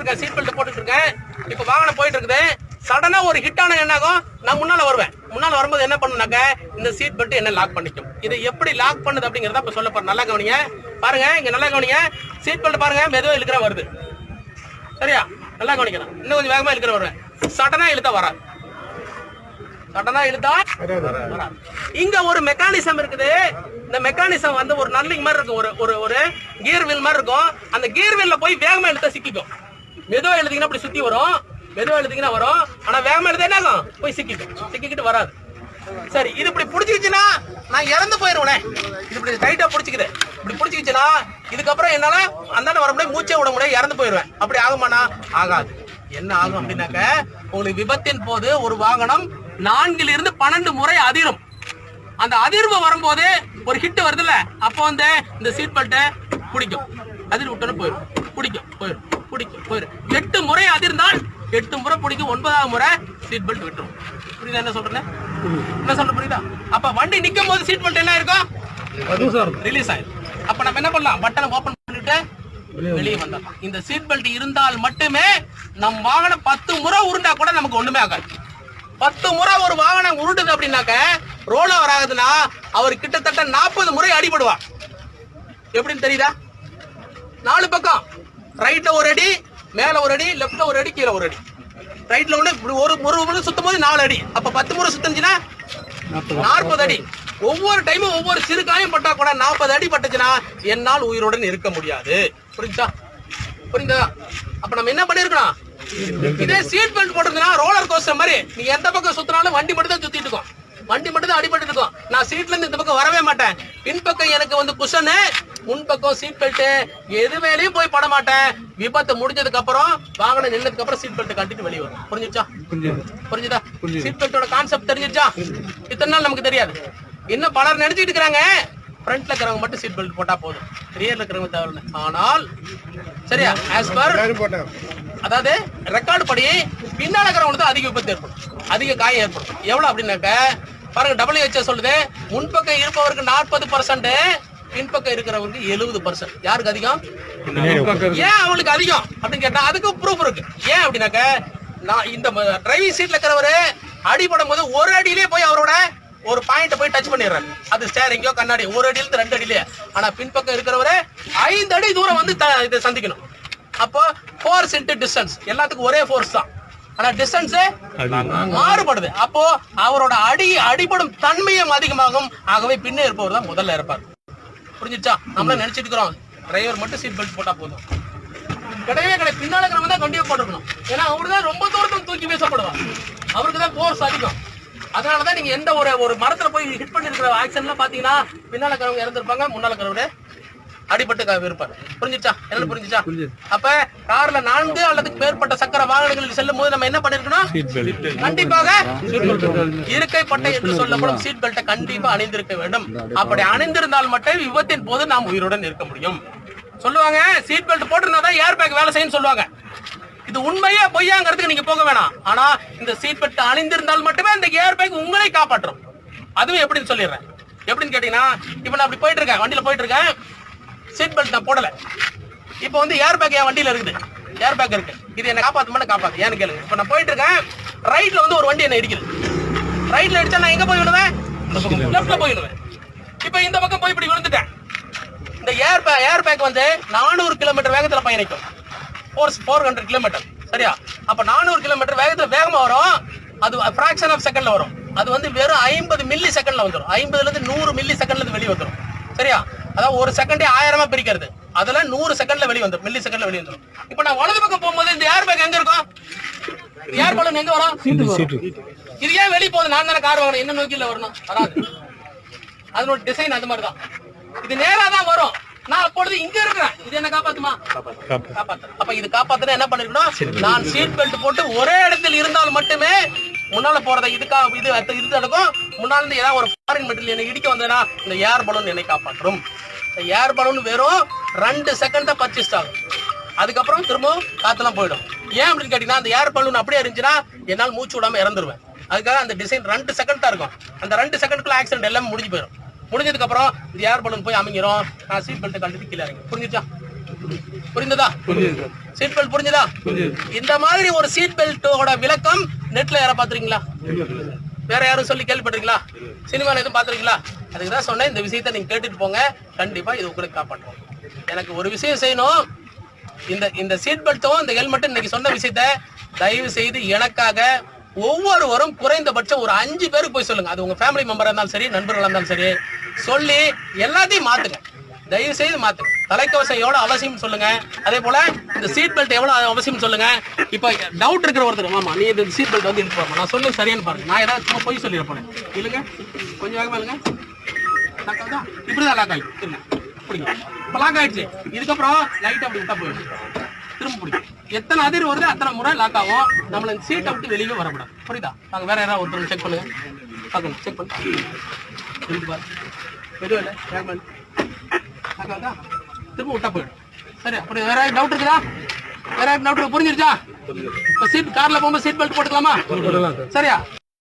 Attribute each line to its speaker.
Speaker 1: இருக்கேன் seat belt போட்டுட்டு இருக்கேன். இப்போ வாகனம் போயிட்டு இருக்குது. சடனா ஒரு ஹிட் ஆன என்னாகும்? நான் முன்னால வருவேன். முன்னால வரும்போது என்ன பண்ணுனாக்க இந்த சீட் பெல்ட் என்ன லாக் பண்ணிக்கும். இதை எப்படி லாக் பண்ணுது அப்படிங்கறத இப்ப சொல்ல போறேன். நல்லா கவனிங்க. பாருங்க இங்க நல்லா கவனிங்க. சீட் பெல்ட் பாருங்க மெதுவா இழுக்கிற வருது. சரியா? நல்லா கவனிக்கணும். இன்னும் கொஞ்சம் வேகமா இழுக்கிற வருவேன். சடனா இழுத்தா வராது. சடனா இழுத்தா. இங்க ஒரு மெக்கானிசம் இருக்குது. இந்த மெக்கானிசம் வந்து ஒரு நல்லிங் மாதிரி இருக்கும். ஒரு ஒரு ஒரு கியர் வீல் மாதிரி இருக்கும். அந்த கியர் வீல்ல போய் வேகமா இழுத்தா சிக்கிக்கும். மெதுவா எழுதிங்கன்னா அப்படி சுத்தி வரும். மெதுவா எழுதிங்கன்னா வரும். ஆனா வேகமா எழுத என்ன ஆகும்? போய் சிக்கிக்கும். சிக்கிக்கிட்டு வராது. சரி இது இப்படி புடிச்சுக்கிச்சுன்னா நான் இறந்து போயிருவேனே. இது இப்படி டைட்டா புடிச்சுக்குது. இப்படி புடிச்சுக்கிச்சுன்னா இதுக்கப்புறம் என்னால அந்தாண்ட வர முடியாது மூச்சை விட முடியாது இறந்து போயிருவேன். அப்படி ஆகுமாண்ணா? ஆகாது. என்ன ஆகும் அப்படின்னாக்க உங்களுக்கு விபத்தின் போது ஒரு வாகனம் நான்கில் இருந்து பன்னெண்டு முறை அதிரும். அந்த அதிர்வு வரும்போது ஒரு ஹிட் வருதுல்ல அப்போ வந்து இந்த சீட் பெல்ட்டை பிடிக்கும். அதிர் விட்டோன்னு போயிடும். பிடிக்கும் போயிடும் பிடிக்கும் போயிடும் எட்டு முறை அதிர்ந்தால் எட்டு முறை பிடிக்கும் ஒன்பதாவது முறை சீட் பெல்ட் விட்டுரும். புரியுதா என்ன சொல்றேன் என்ன சொல்ற புரியுதா? அப்ப வண்டி நிக்கும் போது சீட் பெல்ட் என்ன இருக்கும்? ரிலீஸ் ஆயிடும் அப்ப நம்ம என்ன பண்ணலாம்? பட்டனை ஓபன் பண்ணிட்டு வெளியே வந்துடலாம். இந்த சீட் பெல்ட் இருந்தால் மட்டுமே நம் வாகனம் பத்து முறை உருண்டா கூட நமக்கு ஒண்ணுமே ஆகாது. பத்து முறை ஒரு வாகனம் உருட்டுது அப்படின்னாக்க ரோல் ஓவர் ஆகுதுன்னா அவர் கிட்டத்தட்ட நாற்பது முறை அடிபடுவார். எப்படின்னு தெரியுதா? நாலு பக்கம். ரைட்ல ஒரு அடி மேல ஒரு அடி லெஃப்ட்ல ஒரு அடி கீழே ஒரு அடி. ரைட்ல இப்படி ஒரு ஒரு முறை சுத்தும் போது நாலு அடி. அப்ப பத்து முறை சுத்துச்சுன்னா நாற்பது. அடி. ஒவ்வொரு டைமும் ஒவ்வொரு சிறு காயம் பட்டா கூட நாற்பது அடி பட்டுச்சுன்னா என்னால் உயிருடன் இருக்க முடியாது. புரிஞ்சா புரியுதா அப்ப நம்ம என்ன பண்ணிருக்கணும்? இதே சீட் பெல்ட் போட்டிருந்தா ரோலர் கோஸ்டர் மாதிரி நீ எந்த பக்கம் சுத்தினாலும் வண்டி மட்டும் தான் சுத்திட்டு இருக்கும். வண்டி மட்டும் தான் அடிபட்டு இருக்கும். நான் சீட்ல இருந்து இந்த பக்கம் வரவே மாட்டேன். பின்பக்கம் எனக்கு வந்து குஷனு முன்பக்கம் சீட் பெல்ட் எது மேலேயும் போய் பட மாட்டேன். விபத்து முடிஞ்சதுக்கு அப்புறம் வாகனம் நின்னதுக்கு அப்புறம் சீட் பெல்ட் கட்டிட்டு வெளியே வரும். புரிஞ்சுச்சா? புரிஞ்சுதா. சீட் பெல்ட்டோட கான்செப்ட் தெரிஞ்சிச்சா? இத்தனை நாள் நமக்கு தெரியாது. இன்னும் பலர் நினைச்சிட்டு இருக்காங்க ஃப்ரண்ட்ல இருக்கிறவங்க மட்டும் சீட் பெல்ட் போட்டா போதும். ரியர்ல இருக்கிறவங்க தேவை ஆனால் சரியா? ஆஸ் பர் அதாவது ரெக்கார்டு படி பின்னால இருக்கிறவங்களுக்கு தான் அதிக விபத்து ஏற்படும். அதிக காயம் ஏற்படும். எவ்வளவு அப்படின்னாக்க பாருங்க டபிள்யூஹெச்ஓ சொல்லுது முன்பக்கம் இருப்பவருக்கு நாற்பது பர்சன்ட் பின்பக்கம் இருக்கிறவருக்கு எழுபது பர்சன்ட் யாருக்கு அதிகம்? ஏன் அவங்களுக்கு அதிகம்? அப்படின்னு கேட்டா அதுக்கு ப்ரூஃப் இருக்கு. ஏன் அப்படின்னாக்க நான் இந்த டிரைவிங் சீட்ல இருக்கிறவரு அடிபடும் போது ஒரு அடியிலே போய் அவரோட ஒரு பாயிண்ட் போய் டச் பண்ணிடுறாரு. அது ஸ்டேரிங்கோ கண்ணாடி ஒரு அடியில இருந்து ரெண்டு அடியிலே. ஆனா பின்பக்கம் இருக்கிறவரு ஐந்து அடி தூரம் வந்து இதை சந்திக்கணும். அப்போ ஃபோர்ஸ் இன்ட்டு டிஸ்டன்ஸ் எல்லாத்துக்கும் ஒரே ஃபோர்ஸ் தான். ஆனா டிஸ்டன்ஸ் மாறுபடுது. அப்போ அவரோட அடி அடிபடும் தன்மையும் அதிகமாகும். ஆகவே பின்னே இருப்பவர் தான் முதல்ல இருப்பார் புரிஞ்சிச்சா நம்மள நினைச்சிட்டு இருக்கிறோம் டிரைவர் மட்டும் சீட் பெல்ட் போட்டா போதும். கிடையவே கிடையாது. பின்னால இருக்கிறவங்க தான் கண்டிப்பா போட்டுக்கணும் ஏன்னா அவரு தான் ரொம்ப தூரத்துல தூக்கி வீசப்படுவார். அவருக்கு தான் ஃபோர்ஸ் அதிகம். அதனாலதான் நீங்க எந்த ஒரு ஒரு மரத்துல போய் ஹிட் பண்ணிருக்கிற ஆக்சிடென்ட்லாம் பாத்தீங்கன்னா பின்னால இருக்கிறவங்க இறந்துருப்பாங்க முன்னால இருக்கிறவரு அடிபட்டு இருப்பார். புரிஞ்சுச்சா என்ன புரிஞ்சுச்சா அப்ப கார்ல நான்கு அல்லது மேற்பட்ட சக்கர வாகனங்களில் செல்லும் போது நம்ம என்ன பண்ணிருக்கணும்? கண்டிப்பாக இருக்கை பட்டை என்று சொல்லப்படும் சீட் பெல்ட்டை கண்டிப்பா அணிந்திருக்க வேண்டும். அப்படி அணிந்திருந்தால் மட்டும் விபத்தின் போது நாம் உயிருடன் இருக்க முடியும். சொல்லுவாங்க சீட் பெல்ட் போட்டிருந்தா தான் ஏர் பேக் வேலை செய்யும் சொல்லுவாங்க. இது உண்மையா பொய்யாங்கிறதுக்கு நீங்க போக வேணாம். ஆனா இந்த சீட் பெல்ட் அணிந்திருந்தால் மட்டுமே இந்த ஏர் பேக் உங்களை காப்பாற்றும். அதுவும் எப்படின்னு சொல்லிடுறேன். எப்படின்னு கேட்டீங்கன்னா இப்போ நான் அப்படி போயிட்டு இருக்கேன் வண்டியில போயிட்டு இருக்கேன். சீட் பெல்ட் நான் போடல. இப்போ வந்து ஏர் பேக் என் வண்டியில இருக்குது. ஏர் பேக் இருக்கு. இது என்ன காப்பாத்துமா காப்பாத்து? ஏன்னு கேளுங்க. இப்போ நான் போயிட்டு இருக்கேன் ரைட்ல வந்து ஒரு வண்டி என்ன இடிக்குது. ரைட்ல அடிச்சா நான் எங்க போய் விழுவேன்? லெஃப்ட்ல போய் விழுவேன். இப்போ இந்த பக்கம் போய் இப்படி விழுந்துட்டேன். இந்த ஏர் பே ஏர் பேக் வந்து நானூறு கிலோமீட்டர் வேகத்துல பயணிக்கும். ஃபோர் ஃபோர் ஹண்ட்ரட் கிலோமீட்டர் சரியா? அப்ப நானூறு கிலோமீட்டர் வேகத்துல வேகமா வரும். அது ஃபிராக்ஷன் ஆஃப் செகண்ட்ல வரும். அது வந்து வெறும் ஐம்பது மில்லி செகண்ட்ல வந்துடும் ஐம்பதுல இருந்து நூறு மில்லி செகண்ட்ல இருந்து வெளியே வந்துடும் சரியா? அதாவது ஒரு செகண்டே ஆயிரமா பிரிக்கிறது. அதுல நூறு செகண்ட்ல வெளியே வந்துடும் மில்லி செகண்ட்ல வெளியே வந்துடும் இப்போ நான் வலது பக்கம் போகும்போது இந்த ஏர் பேக் எங்க இருக்கும்? ஏர் பலூன் எங்க வரும்? இது ஏன் வெளியே போகுது? நான் தானே கார் வாங்கணும் என்ன நோக்கில வரணும்? வராது அதனோட டிசைன் அது மாதிரி தான் இது நேரா தான் வரும். நான் அப்பொழுது இங்க இருக்கிறேன். இது என்ன காப்பாத்துமா? காப்பாத்து. அப்ப இது காப்பாத்துனா என்ன பண்ணிருக்கணும்? நான் சீட் பெல்ட் போட்டு ஒரே இடத்தில் இருந்தால் மட்டுமே முன்னால போறத இதுக்காக இது அடுத்த இது நடக்கும். முன்னால இருந்து ஏதாவது ஒரு ஃபாரின் மெட்டீரியல் என்னை இடிக்க வந்ததுன்னா இந்த ஏர் பலூன் என்னை காப்பாற்றும். இந்த ஏர் பலூன் வெறும் ரெண்டு செகண்ட் தான் பர்ச்சேஸ் ஆகும். அதுக்கப்புறம் திரும்பவும் காத்தெல்லாம் போயிடும். ஏன் அப்படின்னு கேட்டீங்கன்னா அந்த ஏர் பலூன் அப்படியே இருந்துச்சுன்னா என்னால் மூச்சு விடாம இறந்துருவேன். அதுக்காக அந்த டிசைன் ரெண்டு செகண்ட் தான் இருக்கும். அந்த ரெண்டு செகண்ட்குள்ள ஆக்சிடென்ட் எல்லாமே முடிஞ்சு போயிடும். முடிஞ்சதுக்கப்புறம் இந்த ஏர் பலூன் போய் அமைங்கிறோம் நான் சீட் பெல்ட் கழட்டி கீழே இறங்கி புரிஞ்சுச்சா? புரிந்ததா? சீட் பெல்ட் புரிஞ்சுதா? இந்த மாதிரி ஒரு சீட் பெல்ட்டோட விளக்கம் நெட்ல யாரா பாத்துறீங்களா வேற யாரும் சொல்லி கேள்விப்பட்டிருக்கீங்களா? சினிமால எதுவும் பாத்துருக்கீங்களா அதுக்கு தான் சொன்னேன் இந்த விஷயத்தை நீங்க கேட்டுட்டு போங்க. கண்டிப்பா இது உங்களுக்கு காப்பாற்றும். எனக்கு ஒரு விஷயம் செய்யணும். இந்த இந்த சீட் பெல்ட்டும் இந்த ஹெல்மெட்டும் இன்னைக்கு சொன்ன விஷயத்த தயவு செய்து எனக்காக ஒவ்வொருவரும் குறைந்தபட்சம் ஒரு அஞ்சு பேருக்கு போய் சொல்லுங்க. அது உங்க ஃபேமிலி மெம்பரா இருந்தாலும் சரி நண்பர்களா இருந்தாலும் சரி. சொல்லி எல்லாத்தையும் மாத்துங்க. தயவு செய்து மாத்துங்க. தலைக்கவசம் எவ்வளோ அவசியம் சொல்லுங்க. அதே போல இந்த சீட் பெல்ட் எவ்வளோ அவசியம் சொல்லுங்க. இப்போ டவுட் இருக்கிற ஒருத்தர் ஆமா நீ இந்த சீட் பெல்ட் வந்து இழுத்து நான் சொல்லு சரியானு பாருங்க. நான் ஏதாவது சும்மா போய் சொல்லிட இல்லைங்க. கொஞ்சம் வேகமா இல்லைங்க லாக் ஆகுதா இப்படிதான் லாக் ஆகிடுச்சு பிடிங்க. இப்போ லாக் ஆகிடுச்சு இதுக்கப்புறம் லைட் அப்படி விட்டா போயிடும். திரும்ப பிடிக்கும் எத்தனை அதிர் வருது அத்தனை முறை லாக் ஆகும். நம்மள இந்த சீட்டை விட்டு வெளியே வரக்கூடாது. புரியுதா? நாங்கள் வேற யாராவது ஒருத்தர் செக் பண்ணுங்க. பார்க்கணும். செக் பண்ணுங்க இருக்கு பாரு. எதுவும் இல்லை. வேகமா இல்லை. லாக் ஆகுதா திரும்ப விட்டா போயிடும். சரி அப்படி வேற டவுட் இருக்குதா? வேற டவுட் புரிஞ்சிருச்சா? இப்போ சீட் கார்ல போகும்போது சீட் பெல்ட் போட்டுக்கலாமா? சரியா?